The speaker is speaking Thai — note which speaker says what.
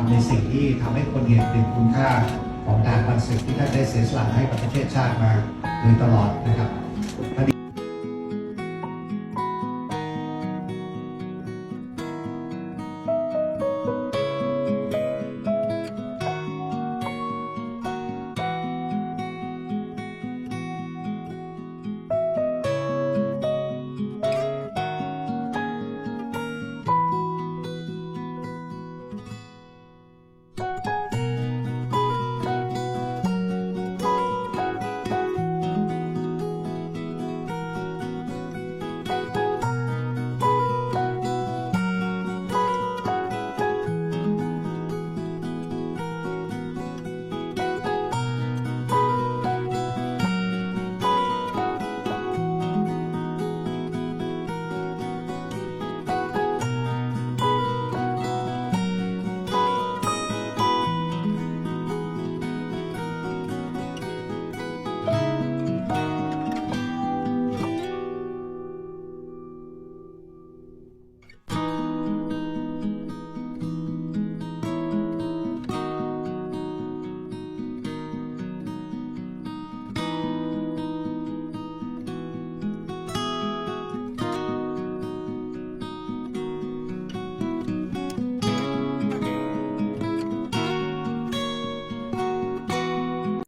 Speaker 1: ำในสิ่งที่ทำให้คนเห็นถึงคุณค่าของทารพันศึกที่ท่านได้เสียสละให้กับประเทศชาติมาโดยตลอดนะครับ